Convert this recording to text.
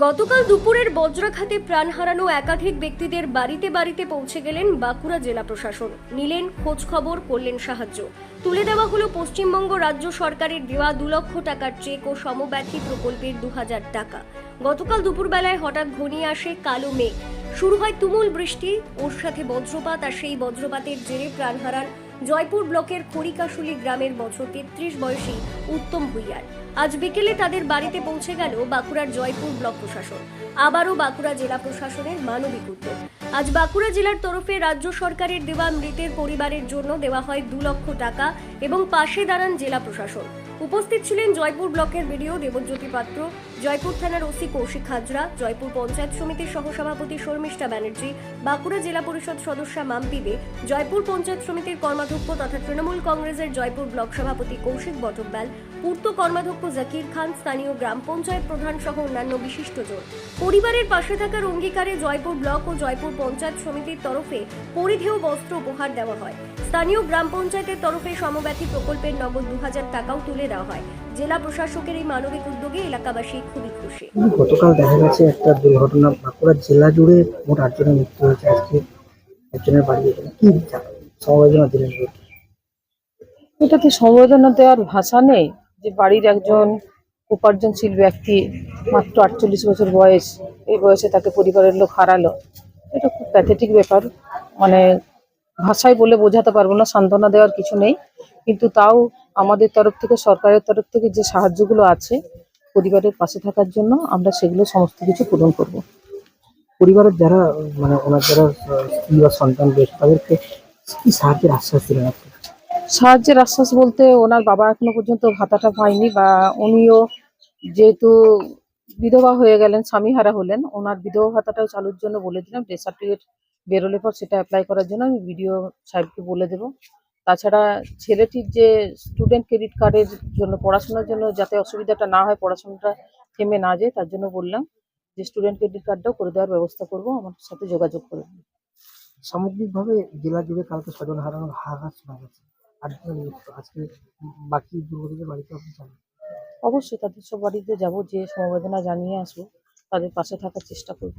গতকাল দুপুরের বজ্রাঘাতে প্রাণ হারানো একাধিক ব্যক্তিদের বাড়িতে বাড়িতে পৌঁছে গেলেন বাঁকুড়া জেলা প্রশাসন। নিলেন খোঁজ খবর, করলেন সাহায্য। তুলে দেওয়া হলো পশ্চিমবঙ্গ রাজ্য সরকারের দেওয়া দু লক্ষ টাকার চেক ও সমব্যথী প্রকল্পের দু হাজার টাকা। গতকাল দুপুরবেলায় হঠাৎ ঘনিয়ে আসে কালো মেঘ। শুরু হয় তুমুল বৃষ্টি, ওর সাথে বজ্রপাত আর সেই বজ্রপাতের জেরে প্রাণ হারান জয়পুর ব্লকের খড়িকাশুলি গ্রামের বছর তেত্রিশ বয়সী উত্তম ভুইয়ার। আজ বিকেলে তাদের বাড়িতে পৌঁছে গেল বাঁকুড়ার জয়পুর ব্লক প্রশাসন। আবারও বাঁকুড়া জেলা প্রশাসনের মানবিক উদ্যোগ। আজ বাঁকুড়া জেলার তরফে রাজ্য সরকারের দেওয়া মৃতের পরিবারের জন্য দেওয়া হয় দু লক্ষ টাকা এবং পাশে দাঁড়ান জেলা প্রশাসন। উপস্থিত ছিলেন জয়পুর ব্লকের বিডিও দেবজ্যোতি পাত্র, জয়পুর থানার ওসি কৌশিক হাজরা, জয়পুর পঞ্চায়েত সমিতির সহসভাপতি শর্মিষ্ঠা ব্যানার্জি, বাঁকুড়া জেলা পরিষদ সদস্যা মাম্পি দে জয়পুর পঞ্চায়েত সমিতির কর্মাধ্যক্ষ তথা তৃণমূল কংগ্রেসের জয়পুর ব্লক সভাপতি কৌশিক বটব্যাল, পূর্ত কর্মাধ্যক্ষ জাকির খান, স্থানীয় গ্রাম পঞ্চায়েত প্রধান সহ অন্যান্য বিশিষ্টজন। পরিবারের পাশে থাকার অঙ্গীকারে জয়পুর ব্লক ও জয়পুর পঞ্চায়েত সমিতির তরফে পরিধেয় বস্ত্র উপহার দেওয়া হয়। স্থানীয় গ্রাম পঞ্চায়েতের তরফে সমব্যথী প্রকল্পের নগদ দু হাজার টাকাও তুলে দেওয়া হয়। জেলা প্রশাসকের এই মানবিক উদ্যোগে এলাকাবাসী খুবই খুশি। গতকাল দেখা গেছে একটা দুর্ঘটনা বাঁকুড়া জেলা জুড়ে মোট আটজনের মৃত্যু হয়েছে আজকে একজনের বাড়ি এখানে। কি সমবেদনা দিলেন এটাতে সমবেদনা দেওয়ার ভাষা নেই যে বাড়ির একজন উপার্জনশীল ব্যক্তি মাত্র আটচল্লিশ বছর বয়স এই বয়সে তাকে পরিবারের লোক হারালো। এটা খুব প্যাথেটিক ব্যাপার। মানে ভাষায় বলে বোঝাতে পারব না সান্ত্বনা দেওয়ার কিছু নেই। কিন্তু তাও আমাদের তরফ থেকে সরকারের তরফ থেকে যে সাহায্যগুলো আছে পরিবারের পাশে থাকার জন্য আমরা সেগুলো সমস্ত কিছু পূরণ করব। পরিবারের যারা মানে ওনার যারা স্ত্রী বা সন্তান রয়েছে তাদেরকে কি সাহায্যের আশ্বাস দিলেন আপনি? সাহায্যের আশ্বাস বলতে ওনার বাবা এখনও পর্যন্ত ভাতাটা পায়নি বা উনিও যেহেতু বিধবা হয়ে গেলেন স্বামীহারা হলেন ওনার বিধবা ভাতাটাও চালুর জন্য বলে দিলাম ডেথ সার্টিফিকেট বেরোলে পর সেটা অ্যাপ্লাই করার জন্য আমি বিডিও সাহেবকে বলে দেবো। তাছাড়া ছেলেটির যে স্টুডেন্ট ক্রেডিট কার্ডের জন্য পড়াশোনার জন্য যাতে অসুবিধাটা না হয় পড়াশোনাটা থেমে না যায় তার জন্য বললাম যে স্টুডেন্ট ক্রেডিট কার্ডটাও করে দেওয়ার ব্যবস্থা করব আমার সাথে যোগাযোগ করবেন। সামগ্রিকভাবে জেলা জুড়ে কালকে স্বজন হারানোর হাহাকার শোনা গেছে। আজকে বাকি দুর্গতদের বাড়িতে আপনি যাবেন? অবশ্যই তাদের সব বাড়িতে যাব যে সমবেদনা জানিয়ে আসব তাদের পাশে থাকার চেষ্টা করব।